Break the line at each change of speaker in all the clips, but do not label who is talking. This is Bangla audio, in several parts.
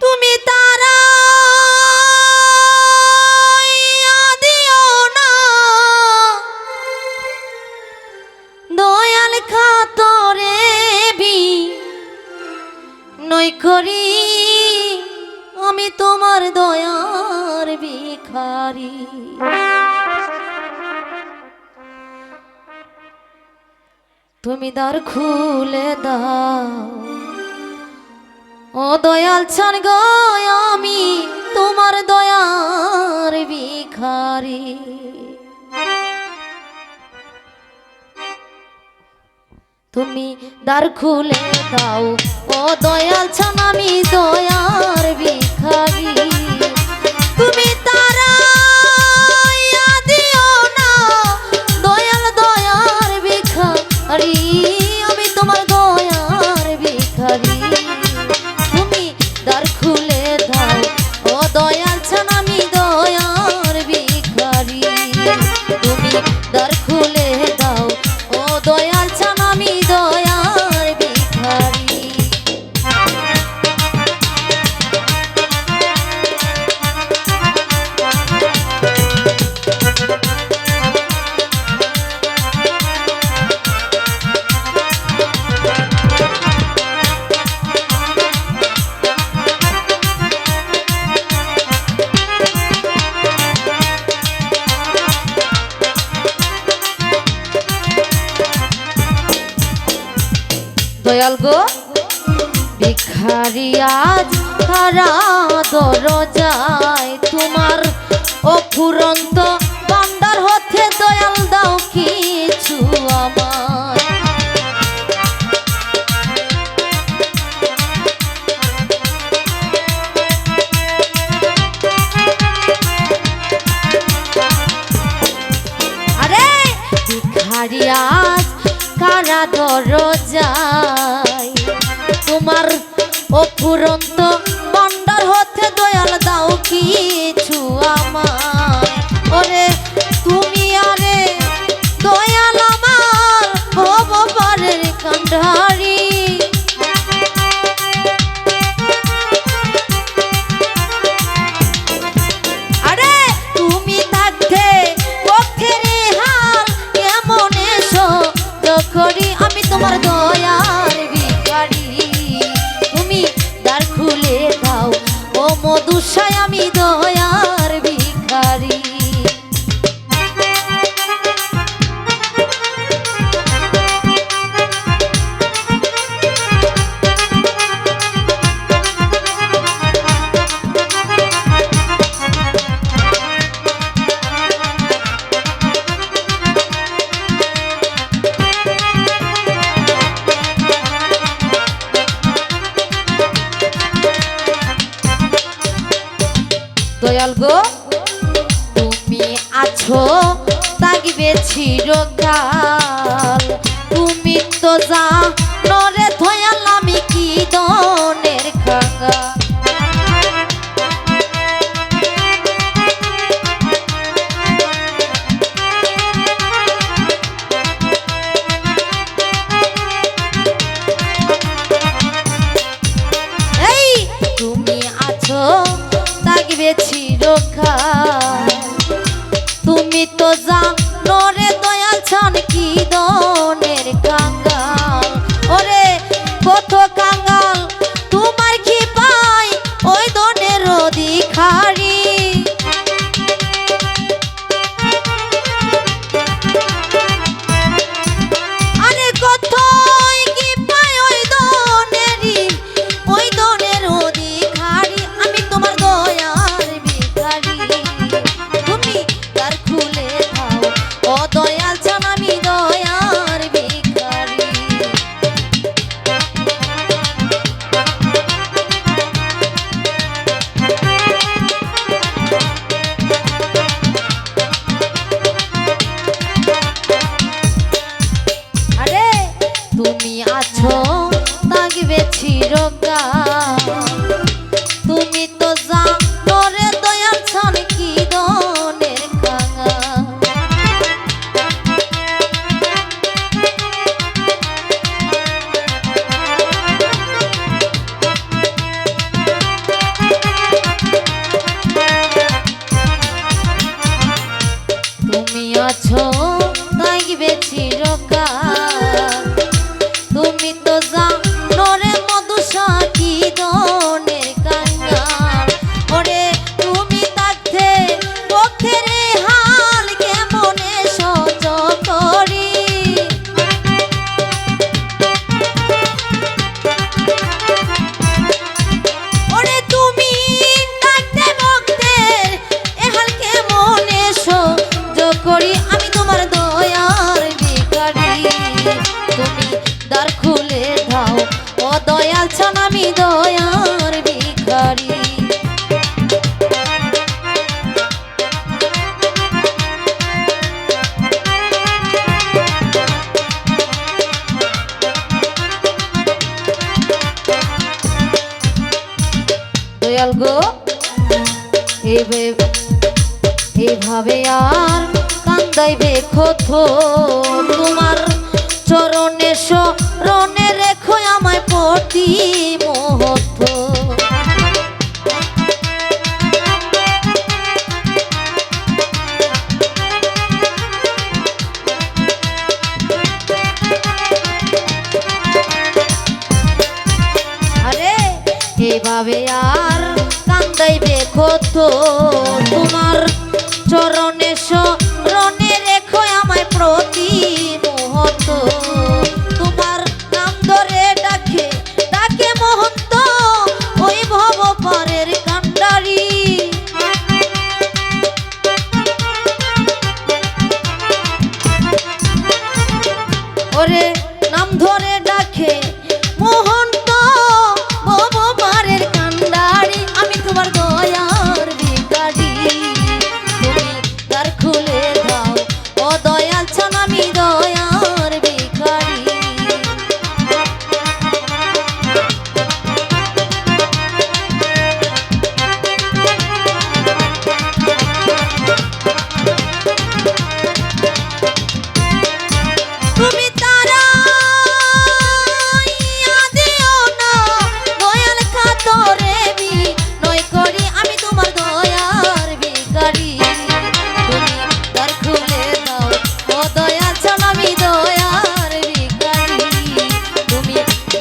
তুমি তারা দিও না। দয়াল খাতরে বি, নই করি আমি তোমার দয়ার ভিখারি। তুমি দ্বার খুলে দাও। ও দয়াল ছান গো আমি তোমার দয়ার ভিখারি। তুমি দ্বার খুলে দাও, ও দয়াল ছান আমি দয়ার দ্বার খুলে দয়াল গো। ভিখারি আজ তারা দরজায়? তোমার অফুরন্ত অফুরন্ত মন্ডল হতে দয়াল দাও কিছু দয়াল গো তুমি আছো তাগিবে চিরকাল তুমি তো যা চিরকাল তুমি তো জানো চিরকাল দয়াল গো। এইভাবে আর কান্দাইবে ক্ষত তোমার চরণে শরণে রেখো আমায় প্রতি মহত্ব এভাবে আর কান্দাইবে কত? তোমার চরণে সব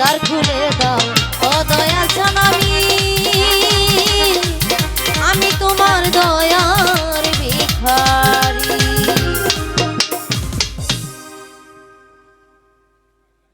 কার খুলে